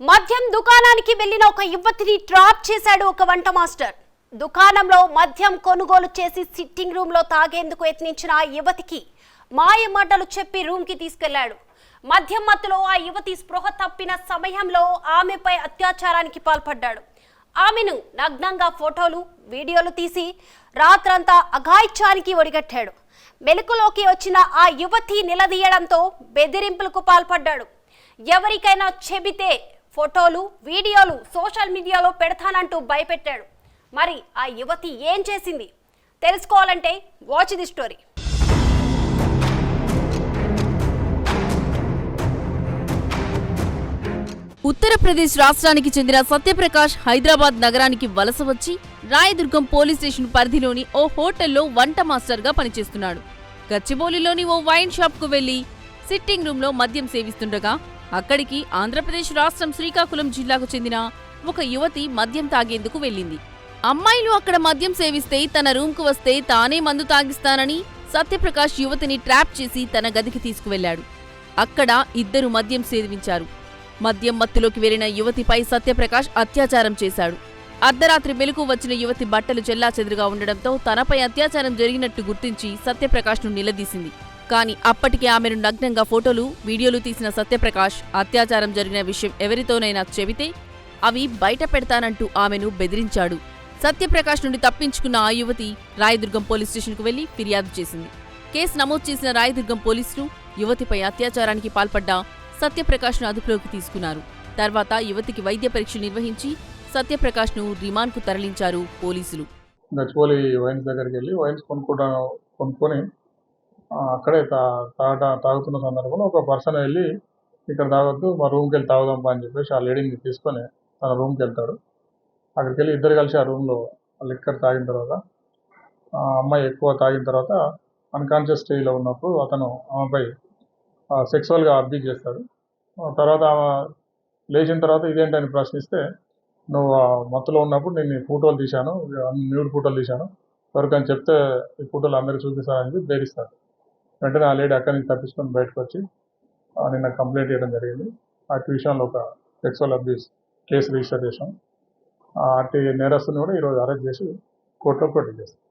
మద్యం దుకాణానికి వెళ్ళిన ఒక యువతిని ట్రాప్ చేశాడు ఒక వంట మాస్టర్. దుకాణంలో మద్యం కొనుగోలు చేసి సిట్టింగ్ రూమ్లో తాగేందుకు యత్నించిన ఆ యువతికి మాయ మాటలు చెప్పి రూమ్కి తీసుకెళ్ళాడు. మద్యం మత్తులో ఆ యువతి స్పృహ తప్పిన సమయంలో ఆమెపై అత్యాచారానికి పాల్పడ్డాడు. ఆమెను నగ్నంగా ఫోటోలు వీడియోలు తీసి రాత్రంతా అఘాయిత్యానికి ఒడిగట్టాడు. మెలకులోకి వచ్చిన ఆ యువతి నిలదీయడంతో బెదిరింపులకు పాల్పడ్డాడు. ఎవరికైనా చెబితే ఫోటోలు వీడియోలు సోషల్ మీడియాలో పెడతానంటూ భయపెట్టాడు. మరి ఆ యువతి ఏం చేసింది? తెలుసుకోవాలంటే వాచ్ ది స్టోరీ. ఉత్తరప్రదేశ్ రాష్ట్రానికి చెందిన సత్యప్రకాష్ హైదరాబాద్ నగరానికి వలస వచ్చి రాయదుర్గం పోలీస్ స్టేషన్ పరిధిలోని ఓ హోటల్లో వంట మాస్టర్గా పనిచేస్తున్నాడు. గచ్చిబౌలిలోని ఓ వైన్ షాప్కు వెళ్ళి సిట్టింగ్ రూమ్లో మద్యం సేవిస్తుండగా అక్కడికి ఆంధ్రప్రదేశ్ రాష్ట్రం శ్రీకాకుళం జిల్లాకు చెందిన ఒక యువతి మద్యం తాగేందుకు వెళ్ళింది. అమ్మాయిలు అక్కడ మద్యం సేవిస్తే తన రూమ్కు వస్తే తానే మందు తాగిస్తానని సత్యప్రకాష్ యువతిని ట్రాప్ చేసి తన గదికి తీసుకువెళ్ళాడు అక్కడ ఇద్దరు మద్యం సేవించారు. మద్యం మత్తులోకి వెళ్ళిన యువతిపై సత్యప్రకాష్ అత్యాచారం చేశాడు. అర్ధరాత్రి మెలకు వచ్చిన యువతి బట్టలు చెల్లాచెదురుగా ఉండడంతో తనపై అత్యాచారం జరిగినట్టు గుర్తించి సత్యప్రకాష్ను నిలదీసింది. కానీ అప్పటికే ఆమెను నగ్నంగా ఫోటోలు వీడియోలు తీసిన సత్యప్రకాష్ అత్యాచారం జరిగిన విషయం ఎవరితోనైనా చెబితే అవి బయట పెడతానంటూ ఆమెను బెదిరించాడు. సత్యప్రకాష్ నుండి తప్పించుకున్న ఆ యువతి రాయదుర్గం పోలీస్ స్టేషన్కు వెళ్ళి ఫిర్యాదు చేసింది. కేసు నమోదు చేసిన రాయదుర్గం పోలీసులు యువతిపై అత్యాచారానికి పాల్పడ్డ సత్యప్రకాష్ను అదుపులోకి తీసుకున్నారు. తర్వాత యువతికి వైద్య పరీక్షలు నిర్వహించి సత్యప్రకాష్ను రిమాండ్కు తరలించారు పోలీసులు. గచ్చిపోలి వైన్స్ దగ్గరికి వెళ్ళి వైన్స్ కొనుక్కుంటా కొనుక్కొని అక్కడే తా తాగట తాగుతున్న సందర్భంలో ఒక పర్సన్ వెళ్ళి ఇక్కడ తాగొద్దు మా రూమ్కి వెళ్ళి తాగుదాం పా అని చెప్పేసి ఆ లేడీని తీసుకొని తన రూమ్కి వెళ్తాడు అక్కడికి వెళ్ళి ఇద్దరు కలిసి ఆ రూమ్లో లిక్కర్ తాగిన తర్వాత ఆ అమ్మాయి ఎక్కువ తాగిన తర్వాత అన్కాన్షియస్ స్టేజ్లో ఉన్నప్పుడు అతను ఆమెపై సెక్సువల్గా అబ్యూజ్ చేస్తాడు. తర్వాత ఆమె లేచిన తర్వాత ఇదేంటని ప్రశ్నిస్తే నువ్వు ఆ మత్తులో ఉన్నప్పుడు నేను ఫోటోలు తీశాను న్యూడ్ ఫోటోలు తీశాను ఎవరికని చెప్తే ఈ ఫోటోలు అందరికీ చూపిస్తానని చెప్పి బేరిస్తాడు వెంటనే ఆ లేడీ అక్కడి నుంచి తప్పించుకొని బయటకు వచ్చి నిన్న కంప్లైంట్ చేయడం జరిగింది. అటు విషయంలో ఒక సెక్సువల్ అబ్యూస్ కేసు రిజిస్టర్ చేసాం ఆ అట్టి నేరస్తుని కూడా ఈరోజు అరెస్ట్ చేసి కోర్టులో ప్రొడ్యూస్ చేస్తాం